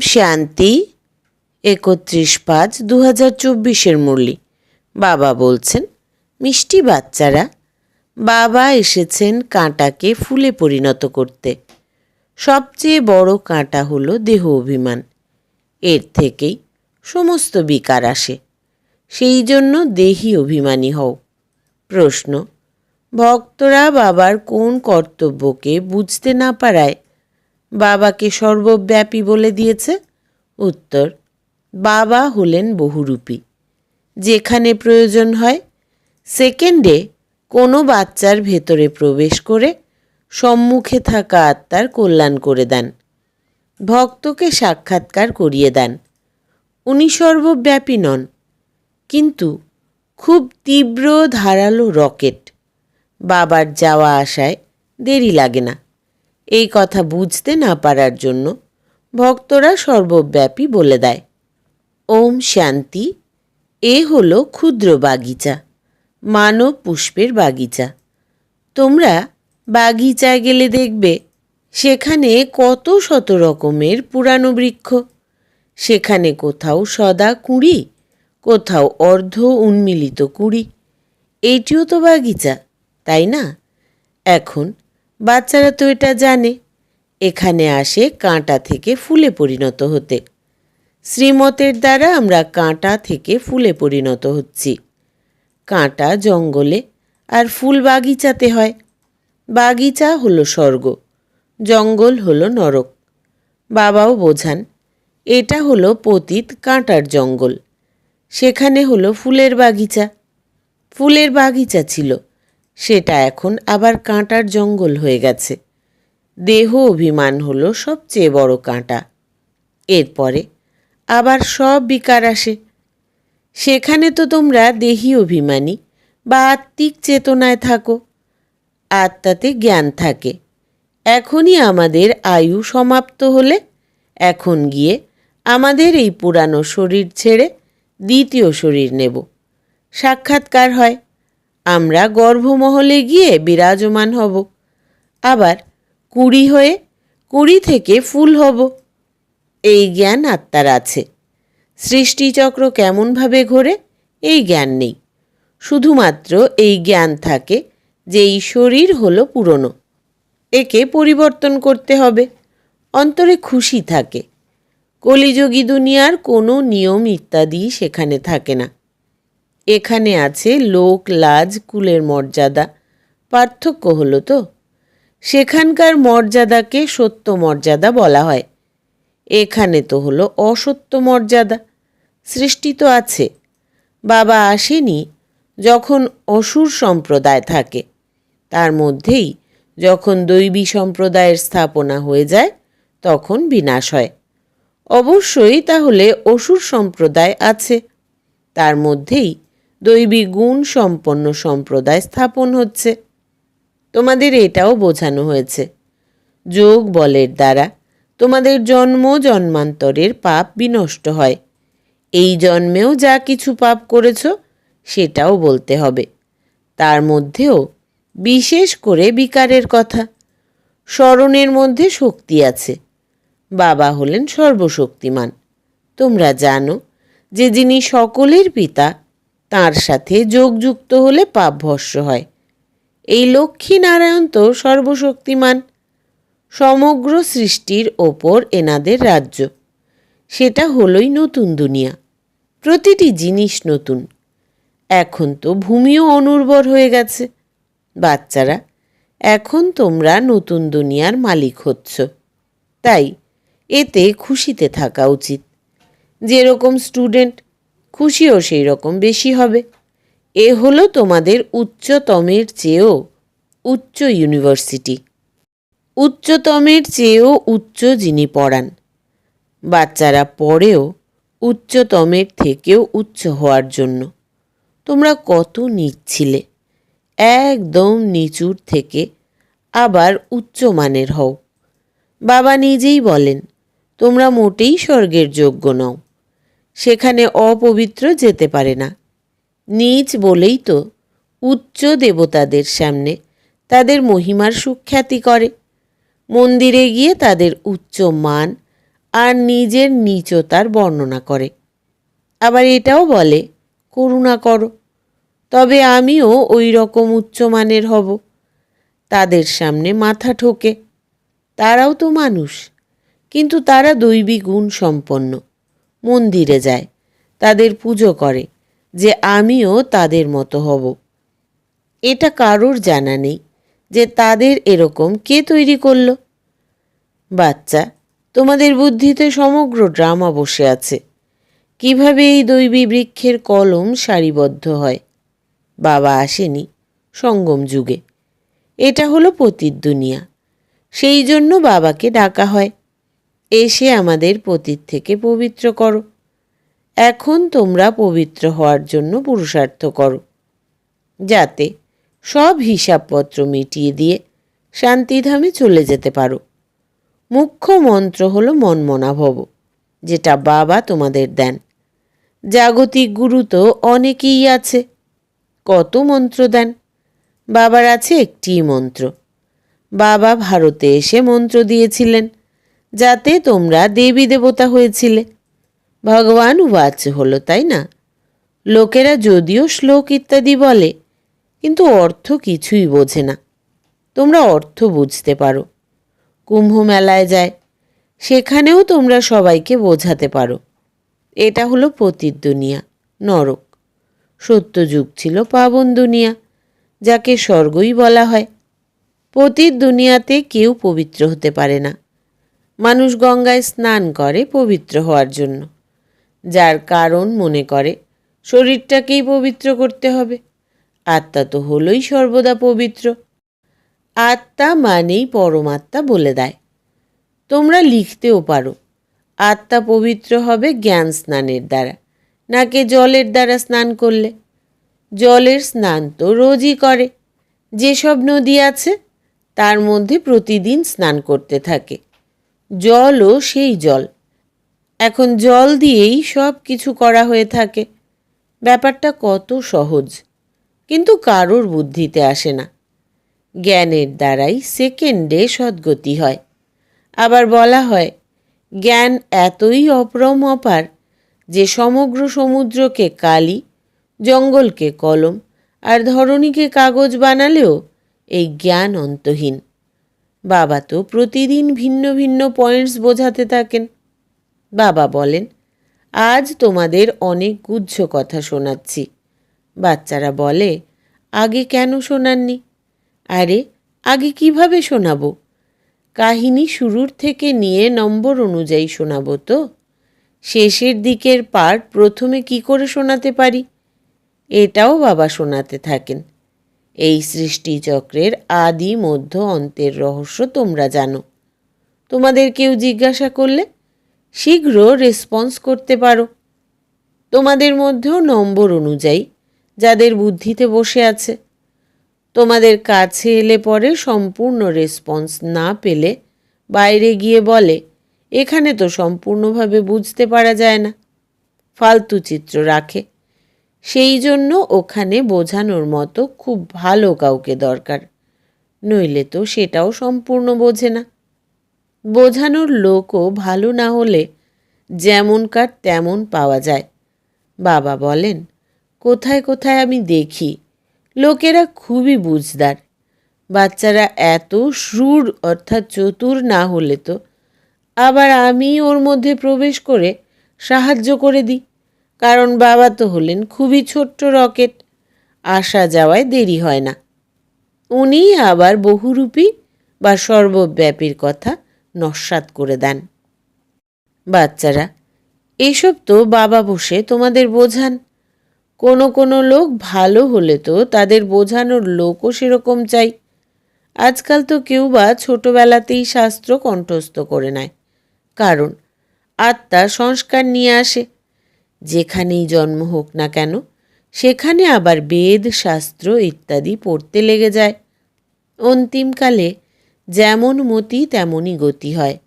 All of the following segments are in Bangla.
শান্তি, একত্রিশ পাঁচ দু হাজার চব্বিশের মুরলি। বাবা বলছেন, মিষ্টি বাচ্চারা, বাবা এসেছেন কাঁটাকে ফুলে পরিণত করতে। সবচেয়ে বড় কাঁটা হলো দেহ অভিমান। এর থেকেই সমস্ত বিকার আসে। সেই জন্য দেহি অভিমানী হও। প্রশ্ন, ভক্তরা বাবার কোন কর্তব্যকে বুঝতে না পারায় বাবাকে সর্বব্যাপী বলে দিয়েছে? উত্তর, বাবা হলেন বহুরূপী। যেখানে প্রয়োজন হয়, সেকেন্ডে কোনো বাচ্চার ভেতরে প্রবেশ করে সম্মুখে থাকা আত্মার কল্যাণ করে দেন। ভক্তকে সাক্ষাৎকার করিয়ে দেন। উনি সর্বব্যাপী নন, কিন্তু খুব তীব্র ধারালো রকেট। বাবার যাওয়া আসায় দেরি লাগে না। এই কথা বুঝতে না পারার জন্য ভক্তরা সর্বব্যাপী বলে দেয়। ওম শান্তি, এ হলো ক্ষুদ্র বাগিচা, মানব পুষ্পের বাগিচা। তোমরা বাগিচায় গেলে দেখবে, সেখানে কত শত রকমের পুরানো বৃক্ষ। সেখানে কোথাও সদা কুঁড়ি, কোথাও অর্ধ উন্মিলিত কুঁড়ি। এইটিও তো বাগিচা, তাই না? এখন বাচ্চারা তো এটা জানে। এখানে আসে কাঁটা থেকে ফুলে পরিণত হতে। শ্রীমতের দ্বারা আমরা কাঁটা থেকে ফুলে পরিণত হচ্ছি। কাঁটা জঙ্গলে আর ফুল বাগিচাতে হয়। বাগিচা হলো স্বর্গ, জঙ্গল হলো নরক। বাবাও বোঝান, এটা হলো পতিত কাঁটার জঙ্গল। সেখানে হলো ফুলের বাগিচা। ফুলের বাগিচা ছিল। সেটা এখন আবার কাঁটার জঙ্গল হয়ে গেছে। দেহ অভিমান হলো সবচেয়ে বড় কাঁটা। এরপরে আবার সব বিকার আসে। সেখানে তো তোমরা দেহি অভিমানী বা আত্মিক চেতনায় থাকো। আত্মাতে জ্ঞান থাকে। এখনই আমাদের আয়ু সমাপ্ত হলে এখন গিয়ে আমাদের এই পুরানো শরীর ছেড়ে দ্বিতীয় শরীর নেব। সাক্ষাৎকার হয়। আমরা গর্ভমহলে গিয়ে বিরাজমান হব। আবার কুড়ি হয়ে কুড়ি থেকে ফুল হব। এই জ্ঞান আত্মার আছে। সৃষ্টিচক্র কেমনভাবে ঘোরে, এই জ্ঞান নেই। শুধুমাত্র এই জ্ঞান থাকে যে এই শরীর হলো পুরনো। একে পরিবর্তন করতে হবে। অন্তরে খুশি থাকে। কলিযোগী দুনিয়ার কোনো নিয়ম ইত্যাদি সেখানে থাকে না। এখানে আছে লোক, লাজ, কুলের মর্যাদা। পার্থক্য হলো তো? সেখানকার মর্যাদাকে সত্য মর্যাদা বলা হয়। এখানে তো হলো অসত্য মর্যাদা। সৃষ্টি তো আছে। বাবা আসেনি যখন অসুর সম্প্রদায় থাকে। তার মধ্যেই যখন দৈবী সম্প্রদায়ের স্থাপনা হয়ে যায়, তখন বিনাশ হয়। অবশ্যই তাহলে অসুর সম্প্রদায় আছে। তার মধ্যেই দৈবী গুণ সম্পন্ন সম্প্রদায় স্থাপন হচ্ছে। তোমাদের এটাও বোঝানো হয়েছে। যোগ বলের দ্বারা তোমাদের জন্ম জন্মান্তরের পাপ বিনষ্ট হয়। এই জন্মেও যা কিছু পাপ করেছ, সেটাও বলতে হবে। তার মধ্যেও বিশেষ করে বিকারের কথা। স্মরণের মধ্যে শক্তি আছে। বাবা হলেন সর্বশক্তিমান। তোমরা জানো যে যিনি সকলের পিতা তার সাথে যোগযুক্ত হলে পাপ ভস্য হয়। এই লক্ষ্মী নারায়ণ তো সর্বশক্তিমান। সমগ্র সৃষ্টির ওপর এনাদের রাজ্য। সেটা হলোই নতুন দুনিয়া। প্রতিটি জিনিস নতুন। এখন তো ভূমিও অনুর্বর হয়ে গেছে। বাচ্চারা, এখন তোমরা নতুন দুনিয়ার মালিক হচ্ছ। তাই এতে খুশিতে থাকা উচিত। যেরকম স্টুডেন্ট খুশিও সেই রকম বেশি হবে। এ হলো তোমাদের উচ্চতমের চেয়েও উচ্চ ইউনিভার্সিটি। উচ্চতমের চেয়েও উচ্চ যিনি পড়ান, বাচ্চারা পড়েও উচ্চতমের থেকেও উচ্চ হওয়ার জন্য। তোমরা কত নিচ্ছিলে, একদম নিচুর থেকে আবার উচ্চমানের হও। বাবা নিজেই বলেন, তোমরা মোটেই স্বর্গের যোগ্য নও। সেখানে অপবিত্র যেতে পারে না। নিচ বলেই তো উচ্চ দেবতাদের সামনে তাদের মহিমার সুখ্যাতি করে। মন্দিরে গিয়ে তাদের উচ্চ মান আর নিজের নীচতার বর্ণনা করে। আবার এটাও বলে, করুণা করো, তবে আমিও ওই রকম উচ্চমানের হব। তাদের সামনে মাথা ঠোকে। তারাও তো মানুষ, কিন্তু তারা দৈবী গুণ সম্পন্ন। মন্দিরে যায়, তাদের পুজো করে, যে আমিও তাদের মতো হব। এটা কারোর জানা নেই যে তাদের এরকম কে তৈরি করল। বাচ্চা, তোমাদের বুদ্ধিতে সমগ্র ড্রামা বসে আছে। কীভাবে এই দৈবী বৃক্ষের কলম সারিবদ্ধ হয়? বাবা আসেনি সঙ্গম যুগে। এটা হলো পতির দুনিয়া। সেই জন্য বাবাকে ডাকা হয়। এসে আমাদের পতির থেকে পবিত্র করো। এখন তোমরা পবিত্র হওয়ার জন্য পুরুষার্থ করো। যাতে সব হিসাবপত্র মিটিয়ে দিয়ে শান্তিধামে চলে যেতে পারো। মুখ্য মন্ত্র হলো মনমনাভব যেটা বাবা তোমাদের দেন। জাগতিক গুরু তো অনেকেই আছে। কত মন্ত্র দেন? বাবার আছে একটি মন্ত্র। বাবা ভারতে এসে মন্ত্র দিয়েছিলেন। যাতে তোমরা দেবী দেবতা হয়েছিলে। ভগবান ওয়াচ হলো, তাই না? লোকেরা যদিও শ্লোক ইত্যাদি বলে, কিন্তু অর্থ কিছুই বোঝে না। তোমরা অর্থ বুঝতে পারো। কুম্ভ মেলায় যায়, সেখানেও তোমরা সবাইকে বোঝাতে পারো। এটা হলো পতির দুনিয়া, নরক। সত্যযুগ ছিল পাবন দুনিয়া, যাকে স্বর্গই বলা হয়। পতির দুনিয়াতে কেউ পবিত্র হতে পারে না। মানুষ গঙ্গায় স্নান করে পবিত্র হওয়ার জন্য। যার কারণ মনে করে, শরীরটাকেই পবিত্র করতে হবে। আত্মা তো হলোই সর্বদা পবিত্র। আত্মা মানেই পরমাত্মা বলে দেয়। তোমরা লিখতেও পারো, আত্মা পবিত্র হবে জ্ঞান স্নানের দ্বারা নাকে জলের দ্বারা স্নান করলে। জলের স্নান তো রোজই করে। যেসব নদী আছে, তার মধ্যে প্রতিদিন স্নান করতে থাকে। জলও সেই জল। এখন জল দিয়েই সব কিছু করা হয়ে থাকে। ব্যাপারটা কত সহজ, কিন্তু কারোর বুদ্ধিতে আসে না। জ্ঞানের দ্বারাই সেকেন্ডে সদ্গতি হয়। আবার বলা হয়, জ্ঞান এতই অপরম অপার যে সমগ্র সমুদ্রকে কালি, জঙ্গলকে কলম আর ধরণীকে কাগজ বানালেও এই জ্ঞান অন্তহীন। বাবা তো প্রতিদিন ভিন্ন ভিন্ন পয়েন্টস বোঝাতে থাকেন। বাবা বলেন, আজ তোমাদের অনেক গুজ্জ কথা শোনাচ্ছি। বাচ্চারা বলে, আগে কেন শোনাননি? আরে, আগে কীভাবে শোনাবো? কাহিনী শুরুর থেকে নিয়ে নম্বর অনুযায়ী শোনাবো তো। শেষের দিকের পার্ট প্রথমে কি করে শোনাতে পারি? এটাও বাবা শোনাতে থাকেন। এই সৃষ্টিচক্রের আদি মধ্য অন্তের রহস্য তোমরা জানো। তোমাদের কেউ জিজ্ঞাসা করলে, শীঘ্র রেসপন্স করতে পারো। তোমাদের মধ্যেও নম্বর অনুযায়ী, যাদের বুদ্ধিতে বসে আছে। তোমাদের কাছে এলে পরে সম্পূর্ণ রেসপন্স না পেলে বাইরে গিয়ে বলে, এখানে তো সম্পূর্ণভাবে বুঝতে পারা যায় না। ফালতু চিত্র রাখে। সেই জন্য ওখানে বোঝানোর মতো খুব ভালো কাউকে দরকার। নইলে তো সেটাও সম্পূর্ণ বোঝে না। বোঝানোর লোকও ভালো না হলে যেমনকার তেমন পাওয়া যায়। বাবা বলেন, কোথায় কোথায় আমি দেখি? লোকেরা খুবই বুঝদার। বাচ্চারা এত সুর অর্থাৎ চতুর না হলে তো আবার আমি ওর মধ্যে প্রবেশ করে সাহায্য করে দিই। কারণ বাবা তো হলেন খুবই ছোট্ট রকেট। আসা যাওয়ায় দেরি হয় না। উনি আবার বহুরূপী বা সর্বব্যাপীর কথা নস্বাত করে দেন। বাচ্চারা, এসব তো বাবা বসে তোমাদের বোঝান। কোনো কোনো লোক ভালো হলে তো তাদের বোঝানোর লোকও সেরকম চাই। আজকাল তো কেউ বা ছোটোবেলাতেই শাস্ত্র কণ্ঠস্থ করে নেয়। কারণ আত্মা সংস্কার নিয়ে আসে। যেখানেই জন্ম হোক না কেন, সেখানে আবার বেদ, শাস্ত্র ইত্যাদি পড়তে লেগে যায়। অন্তিমকালে যেমন মতি, তেমনই গতি হয়।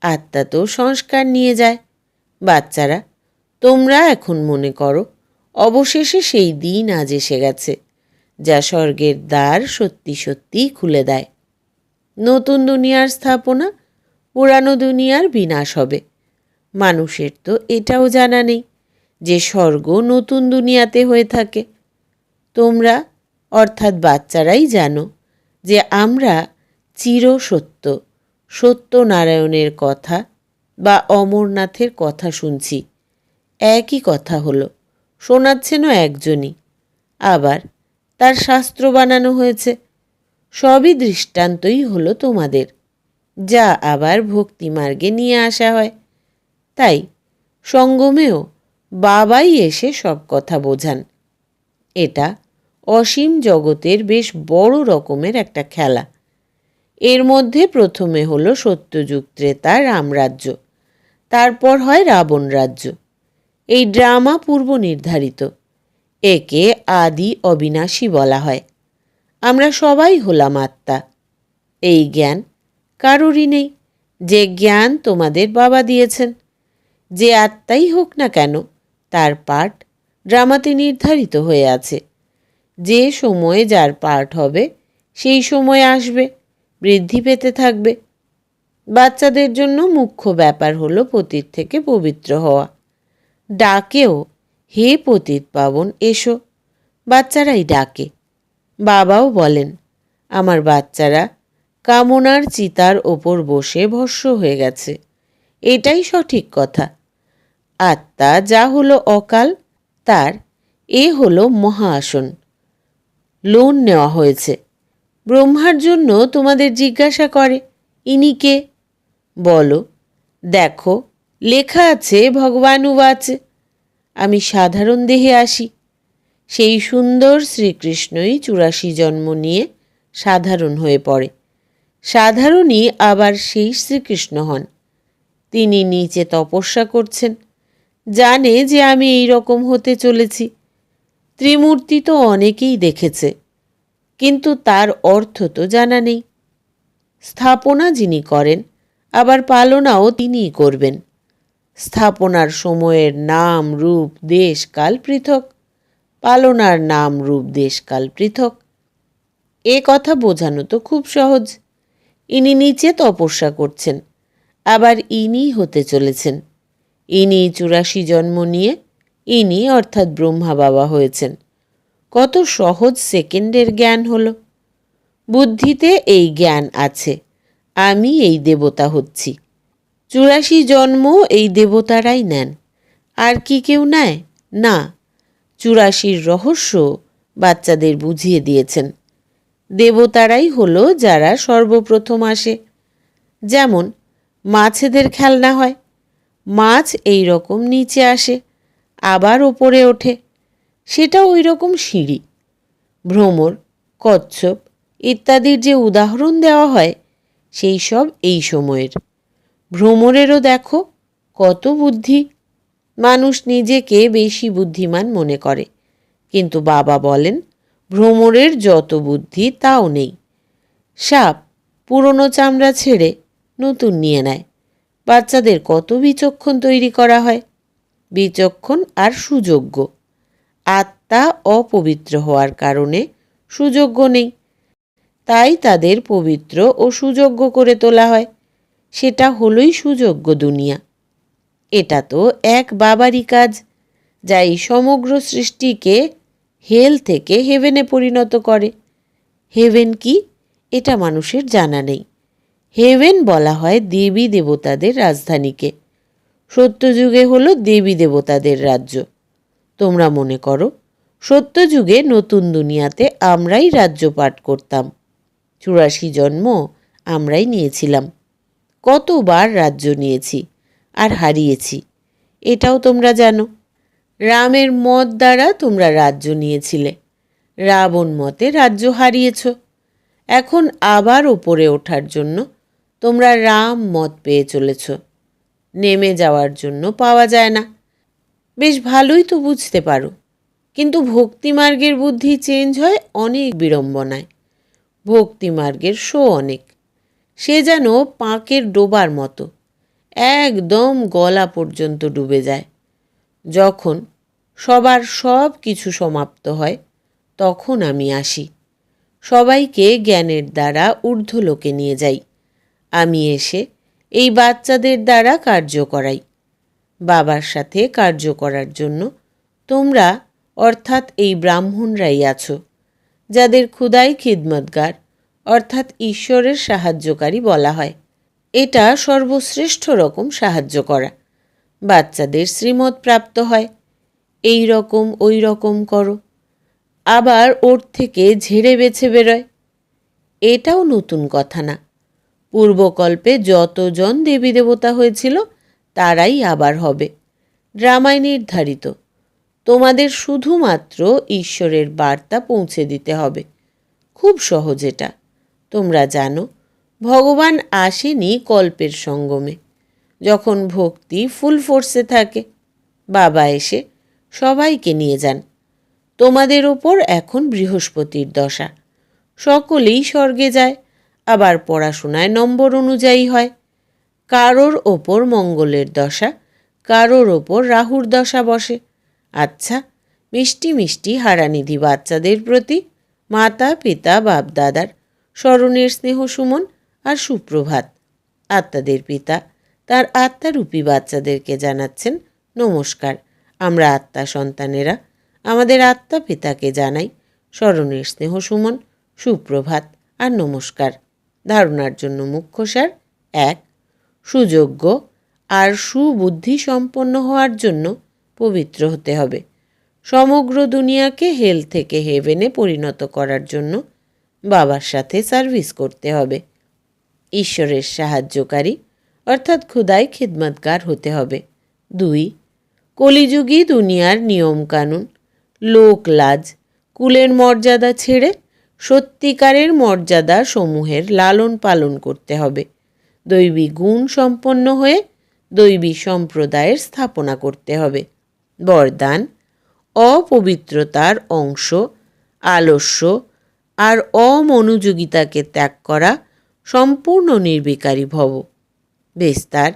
আত্মা তো সংস্কার নিয়ে যায়। বাচ্চারা, তোমরা এখন মনে করো, অবশেষে সেই দিন আজ এসে গেছে, যা স্বর্গের দ্বার সত্যি সত্যিই খুলে দেয়। নতুন দুনিয়ার স্থাপনা, পুরানো দুনিয়ার বিনাশ হবে। মানুষের তো এটাও জানা নেই যে স্বর্গ নতুন দুনিয়াতে হয়ে থাকে। তোমরা, অর্থাৎ বাচ্চারাই জানো যে আমরা চির সত্য, সত্যনারায়ণের কথা বা অমরনাথের কথা শুনছি। একই কথা হলো, শোনাচ্ছেনও একজনই। আবার তার শাস্ত্র বানানো হয়েছে। সবই দৃষ্টান্তই হলো তোমাদের, যা আবার ভক্তিমার্গে নিয়ে আসা হয়। তাই সঙ্গমেও বাবাই এসে সব কথা বোঝান। এটা অসীম জগতের বেশ বড় রকমের একটা খেলা। এর মধ্যে প্রথমে হলো সত্যযুগ ত্রেতা রামরাজ্য, তারপর হয় রাবণ রাজ্য। এই ড্রামা পূর্ব নির্ধারিত, একে আদি অবিনাশী বলা হয়। আমরা সবাই হলাম আত্মা। এই জ্ঞান কারোরই নেই, যে জ্ঞান তোমাদের বাবা দিয়েছেন। যে আত্মাই হোক না কেন, তার পাঠ ড্রামাতে নির্ধারিত হয়ে আছে। যে সময়ে যার পাঠ হবে, সেই সময় আসবে, বৃদ্ধি পেতে থাকবে। বাচ্চাদের জন্য মুখ্য ব্যাপার হলো পতিত থেকে পবিত্র হওয়া। ডাকেও, হে পতিত পাবন, এসো। বাচ্চারাই ডাকে। বাবাও বলেন, আমার বাচ্চারা, কামনার চিতার ওপর বসে ভস্য হয়ে গেছে। এটাই সঠিক কথা। আত্মা যা হলো অকাল, তার এ হলো মহা আসন লোন নেওয়া হয়েছে। ব্রহ্মার জন্য তোমাদের জিজ্ঞাসা করে, ইনি কে? বলো, দেখো, লেখা আছে, ভগবান উবাচ। আমি সাধারণ দেহে আসি। সেই সুন্দর শ্রীকৃষ্ণই চুরাশি জন্ম নিয়ে সাধারণ হয়ে পড়ে। সাধারণই আবার সেই শ্রীকৃষ্ণ হন। তিনি নিচে তপস্যা করছেন। জানে যে আমি এই রকম হতে চলেছি। ত্রিমূর্তি তো অনেকেই দেখেছে, কিন্তু তার অর্থ তো জানা নেই। স্থাপনা যিনি করেন, আবার পালনাও তিনিই করবেন। স্থাপনার সময়ের নাম, রূপ, দেশ, কাল পৃথক, পালনার নাম, রূপ, দেশ, কাল পৃথক। এ কথা বোঝানো তো খুব সহজ। ইনি নিচে তপস্যা করছেন, আবার ইনি হতে চলেছেন। ইনি চুরাশি জন্ম নিয়ে, ইনি অর্থাৎ ব্রহ্মা বাবা হয়েছেন। কত সহজ সেকেন্ডের জ্ঞান হলো। বুদ্ধিতে এই জ্ঞান আছে, আমি এই দেবতা হচ্ছি। চুরাশি জন্ম এই দেবতারাই নেন, আর কি কেউ নেয়? না, চুরাশির রহস্য বাচ্চাদের বুঝিয়ে দিয়েছেন। দেবতারাই হলো যারা সর্বপ্রথম আসে। যেমন, মাছেদের খেলনা হয় মাছ এই রকম নিচে আসে, আবার ওপরে ওঠে। সেটা ওই রকম সিঁড়ি, ভ্রমর, কচ্ছপ ইত্যাদির যে উদাহরণ দেওয়া হয়, সেই সব এই সময়ের। ভ্রমরেরও দেখো কত বুদ্ধি। মানুষ নিজেকে বেশি বুদ্ধিমান মনে করে। কিন্তু বাবা বলেন, ভ্রমরের যত বুদ্ধি তাও নেই। সাপ পুরনো চামড়া ছেড়ে নতুন নিয়ে নেয়। বাচ্চাদের কত বিচক্ষণ তৈরি করা হয়? বিচক্ষণ আর সুযোগ্য। আত্মা অপবিত্র হওয়ার কারণে সুযোগ্য নেই। তাই তাদের পবিত্র ও সুযোগ্য করে তোলা হয়। সেটা হলোই সুযোগ্য দুনিয়া। এটা তো এক বাবারই কাজ যা এই সমগ্র সৃষ্টিকে হেল থেকে হেভেনে পরিণত করে। হেভেন কি? এটা মানুষের জানা নেই। হেভেন বলা হয় দেবী দেবতাদের রাজধানীকে। সত্যযুগে হলো দেবী দেবতাদের রাজ্য। তোমরা মনে করো, সত্যযুগে নতুন দুনিয়াতে আমরাই রাজ্য পাঠ করতাম। চুরাশি জন্ম আমরাই নিয়েছিলাম। কতবার রাজ্য নিয়েছি আর হারিয়েছি, এটাও তোমরা জানো। রামের মত দ্বারা তোমরা রাজ্য নিয়েছিলে। রাবণ মতে রাজ্য হারিয়েছ। এখন আবার ওপরে ওঠার জন্য তোমরা রাম মত পেয়ে চলেছ। নেমে যাওয়ার জন্য পাওয়া যায় না। বেশ ভালোই তো বুঝতে পারো। কিন্তু ভক্তিমার্গের বুদ্ধি চেঞ্জ হয় অনেক বিড়ম্বনায়। ভক্তিমার্গের শো অনেক। সে যেন পাঁকের ডোবার মতো। একদম গলা পর্যন্ত ডুবে যায়। যখন সবার সব কিছু সমাপ্ত হয়, তখন আমি আসি। সবাইকে জ্ঞানের দ্বারা ঊর্ধ্বলোকে নিয়ে যাই। আমি এসে এই বাচ্চাদের দ্বারা কার্য করাই। বাবার সাথে কার্য করার জন্য তোমরা অর্থাৎ এই ব্রাহ্মণরাই আছো, যাদের ক্ষুদাই খিদমতগার, অর্থাৎ ঈশ্বরের সাহায্যকারী বলা হয়। এটা সর্বশ্রেষ্ঠ রকম সাহায্য করা। বাচ্চাদের শ্রীমত প্রাপ্ত হয়। এই রকম, ওই রকম করো। আবার ওর থেকে ঝেড়ে বেছে বেরোয়। এটাও নতুন কথা না। পূর্বকল্পে যতজন দেবী দেবতা হয়েছিল, তারাই আবার হবে। ড্রামায় নির্ধারিত, তোমাদের শুধুমাত্র ঈশ্বরের বার্তা পৌঁছে দিতে হবে। খুব সহজ এটা। তোমরা জানো, ভগবান আসেনি কল্পের সঙ্গমে। যখন ভক্তি ফুল ফোর্সে থাকে, বাবা এসে সবাইকে নিয়ে যান। তোমাদের ওপর এখন বৃহস্পতির দশা। সকলেই স্বর্গে যায়। আবার পড়াশোনায় নম্বর অনুযায়ী হয়। কারোর ওপর মঙ্গলের দশা, কারোর ওপর রাহুর দশা বসে। আচ্ছা মিষ্টি মিষ্টি হারানিধি বাচ্চাদের প্রতি মাতা, পিতা, বাপ, দাদার স্মরণের স্নেহ সুমন আর সুপ্রভাত। আত্মাদের পিতা, তার আত্মারূপী বাচ্চাদেরকে জানাচ্ছেন, নমস্কার। আমরা আত্মা সন্তানেরা, আমাদের আত্মা পিতাকে জানাই, স্মরণের স্নেহ সুমন, সুপ্রভাত আর নমস্কার। ধারণার জন্য মুখ্য সার এক, সুযোগ্য আর সুবুদ্ধি সম্পন্ন হওয়ার জন্য পবিত্র হতে হবে। সমগ্র দুনিয়াকে হেল থেকে হেভেনে পরিণত করার জন্য বাবার সাথে সার্ভিস করতে হবে। ঈশ্বরের সাহায্যকারী, অর্থাৎ ক্ষুদায় খিদমতগার হতে হবে। দুই, কলিযুগী দুনিয়ার নিয়মকানুন, লোক লাজ, কুলের মর্যাদা ছেড়ে সত্যিকারের মর্যাদা সমূহের লালন পালন করতে হবে। দৈবী গুণ সম্পন্ন হয়ে দৈবী সম্প্রদায়ের স্থাপনা করতে হবে। বরদান, অপবিত্রতার অংশ, আলস্য আর অমনোযোগিতাকে ত্যাগ করা সম্পূর্ণ নির্বিকারী ভব। বিস্তার,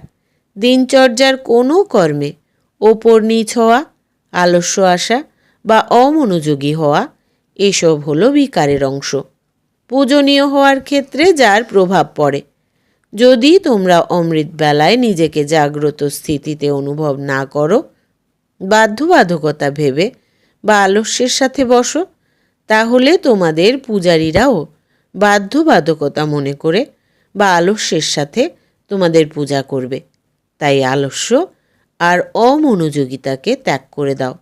দিনচর্যার কোনো কর্মে ওপর নিচ হওয়া, আলস্য আসা বা অমনোযোগী হওয়া এসব হলো বিকারের অংশ। পূজনীয় হওয়ার ক্ষেত্রে যার প্রভাব পড়ে। যদি তোমরা অমৃত বেলায় নিজেকে জাগ্রত স্থিতিতে অনুভব না করো, বাধ্যবাধকতা ভেবে বা আলস্যের সাথে বসো, তাহলে তোমাদের পূজারীরাও বাধ্যবাধকতা মনে করে বা আলস্যের সাথে তোমাদের পূজা করবে। তাই আলস্য আর অমনোযোগিতাকে ত্যাগ করে দাও।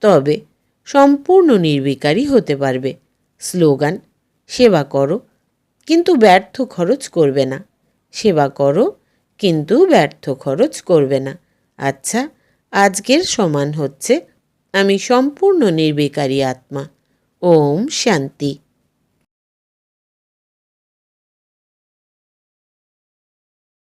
তবে সম্পূর্ণ নির্বিকারী হতে পারবে। স্লোগান, সেবা করো, কিন্তু ব্যর্থ খরচ করবে না। সেবা করো, কিন্তু ব্যর্থ খরচ করবে না। আচ্ছা আজকের সমান হচ্ছে, আমি সম্পূর্ণ নির্বিকারী আত্মা। ওম শান্তি।